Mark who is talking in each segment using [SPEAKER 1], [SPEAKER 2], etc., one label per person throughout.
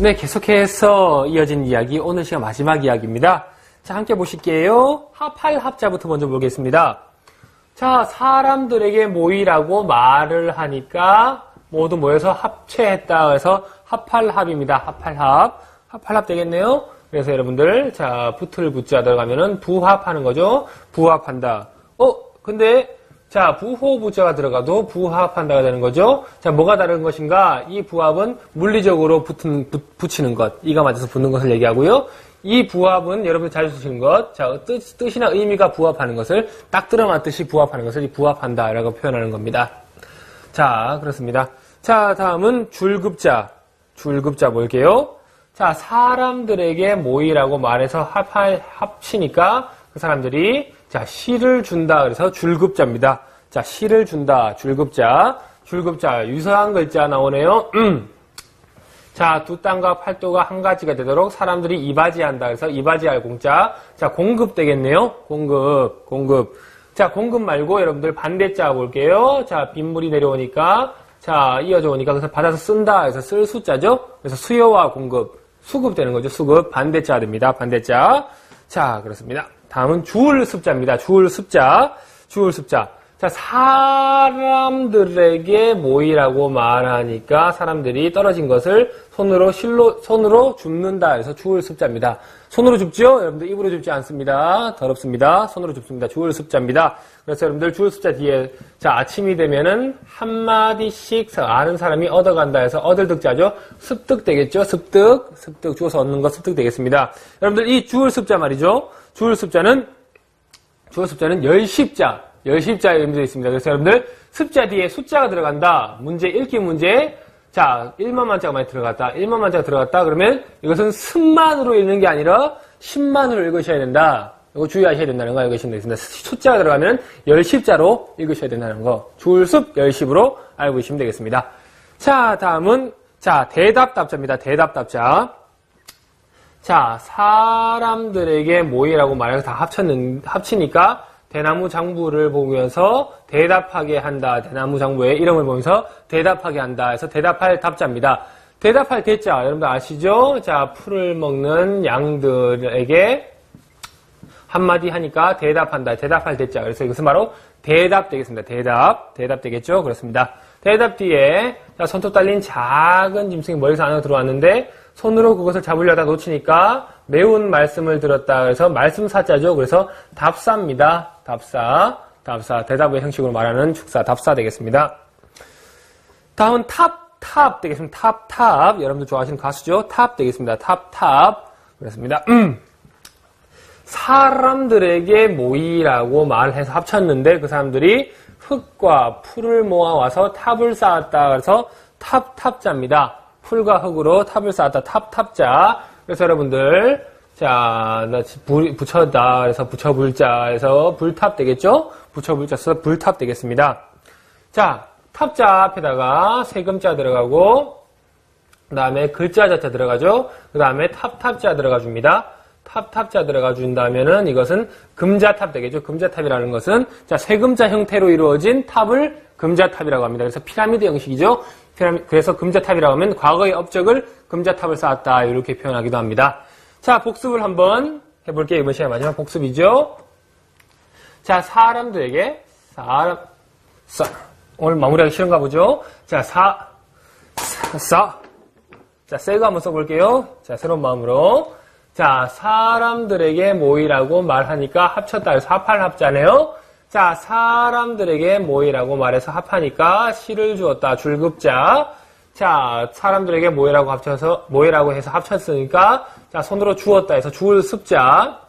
[SPEAKER 1] 네, 계속해서 이어진 이야기, 오늘 시간 마지막 이야기입니다. 자, 함께 보실게요. 합할 합자부터 먼저 보겠습니다. 자, 사람들에게 모이라고 말을 하니까 모두 모여서 합체했다. 그래서 합할합입니다. 합할합. 합할합 되겠네요. 그래서 여러분들, 자, 붙을 붙자 들어가면은 부합하는 거죠. 부합한다. 어, 근데 자, 부호 부자가 들어가도 부합한다가 되는 거죠. 자, 뭐가 다른 것인가? 이 부합은 물리적으로 붙은, 붙, 붙이는 것, 이가 맞아서 붙는 것을 얘기하고요. 이 부합은 여러분들 잘 쓰시는 것, 자, 뜻, 뜻이나 의미가 부합하는 것을 딱 들어맞듯이 부합하는 것을 이 부합한다라고 표현하는 겁니다. 자, 그렇습니다. 자, 다음은 줄급자. 줄급자 볼게요. 자, 사람들에게 모이라고 말해서 합, 합치니까 그 사람들이 자, 시를 준다. 그래서 줄급자입니다. 자, 시를 준다. 줄급자. 줄급자. 유사한 글자 나오네요. 음. 자, 두 땅과 팔도가 한 가지가 되도록 사람들이 이바지한다. 그래서 이바지할 공자. 자, 공급 되겠네요. 공급, 공급. 자, 공급 말고 여러분들 반대자 볼게요. 자, 빗물이 내려오니까 자, 이어져 오니까 그래서 받아서 쓴다. 그래서 쓸 숫자죠. 그래서 수요와 공급, 수급 되는 거죠. 수급 반대자 됩니다. 반대자. 자, 그렇습니다. 다음은 주울 습자입니다. 주울 습자. 주울 습자. 자, 사람들에게 모이라고 말하니까 사람들이 떨어진 것을 손으로 실로 손으로 줍는다 해서 주울 습자입니다. 손으로 줍죠? 여러분들 입으로 줍지 않습니다. 더럽습니다. 손으로 줍습니다. 주울 습자입니다. 그래서 여러분들 주울 습자 뒤에 자 아침이 되면은 한 마디씩 아는 사람이 얻어 간다 해서 얻을 득자죠. 습득 되겠죠? 습득, 습득 주워서 얻는 거 습득 되겠습니다. 여러분들 이 주울 습자 말이죠. 주울 습자는 주어 습자는 열십자, 열십자의 의미도 있습니다. 그래서 여러분들 습자 뒤에 숫자가 들어간다. 문제 읽기 문제. 자, 1만 자가 많이 들어갔다. 1만 자가 들어갔다. 그러면 이것은 습만으로 읽는 게 아니라 10만으로 읽으셔야 된다. 이거 주의하셔야 된다는 거 알고 계시면 되겠습니다. 숫자가 들어가면 열십자로 읽으셔야 된다는 거. 줄습 열십으로 알고 계시면 되겠습니다. 자, 다음은 자, 대답 답자입니다. 대답 답자. 자, 사람들에게 모이라고 말해서 다 합쳤는, 합치니까 대나무 장부를 보면서 대답하게 한다. 대나무 장부의 이름을 보면서 대답하게 한다. 해서 대답할 답자입니다. 대답할 대자, 여러분들 아시죠? 자, 풀을 먹는 양들에게 한마디 하니까 대답한다. 대답할 대자. 그래서 이것은 바로 대답 되겠습니다. 대답. 대답 되겠죠? 그렇습니다. 대답 뒤에 자, 손톱 달린 작은 짐승이 머리에서 안으로 들어왔는데 손으로 그것을 잡으려다 놓치니까 매운 말씀을 들었다. 그래서 말씀사자죠. 그래서 답사입니다. 답사. 답사. 대답의 형식으로 말하는 축사. 답사 되겠습니다. 다음은 탑, 탑 되겠습니다. 탑, 탑. 여러분들 좋아하시는 가수죠? 탑 되겠습니다. 탑, 탑. 그렇습니다. 음. 사람들에게 모이라고 말해서 합쳤는데 그 사람들이 흙과 풀을 모아와서 탑을 쌓았다. 그래서 탑, 탑자입니다. 풀과 흙으로 탑을 쌓았다. 탑, 탑자. 그래서 여러분들, 자, 나 불, 붙였다. 그래서 붙여불자. 해서 불탑 되겠죠? 붙여불자 써서 불탑 되겠습니다. 자, 탑자 앞에다가 세금자 들어가고, 그 다음에 글자 자자 들어가죠? 그 다음에 탑, 탑자 들어가 줍니다. 탑, 탑자 들어가 준다면은 이것은 금자탑 되겠죠? 금자탑이라는 것은, 자, 세금자 형태로 이루어진 탑을 금자탑이라고 합니다. 그래서 피라미드 형식이죠? 그래서 금자탑이라고 하면 과거의 업적을 금자탑을 쌓았다 이렇게 표현하기도 합니다. 자 복습을 한번 해볼게요. 이번 시간 마지막 복습이죠. 자 사람들에게 사람 사 오늘 마무리하기 싫은가 보죠. 자사 사. 자 새거 한번 써볼게요. 자 새로운 마음으로 자 사람들에게 모이라고 말하니까 합쳤다 해서 합할 합자네요. 자, 사람들에게 모이라고 말해서 합하니까 시를 주었다. 줄급자. 자, 사람들에게 모이라고 합쳐서, 모이라고 해서 합쳤으니까, 자, 손으로 주었다 해서 주을 습자.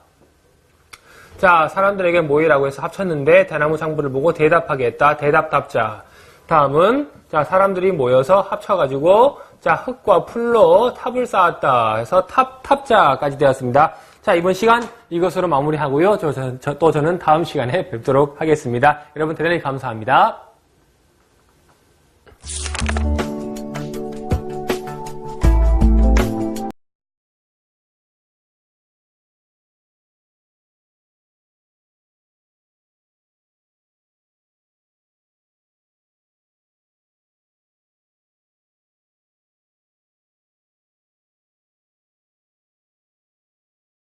[SPEAKER 1] 자, 사람들에게 모이라고 해서 합쳤는데, 대나무 장부를 보고 대답하게 했다. 대답답자. 다음은, 자, 사람들이 모여서 합쳐 가지고, 자, 흙과 풀로 탑을 쌓았다. 해서 탑, 탑자까지 되었습니다. 자, 이번 시간 이것으로 마무리하고요. 저, 저, 또 저는 다음 시간에 뵙도록 하겠습니다. 여러분 대단히 감사합니다.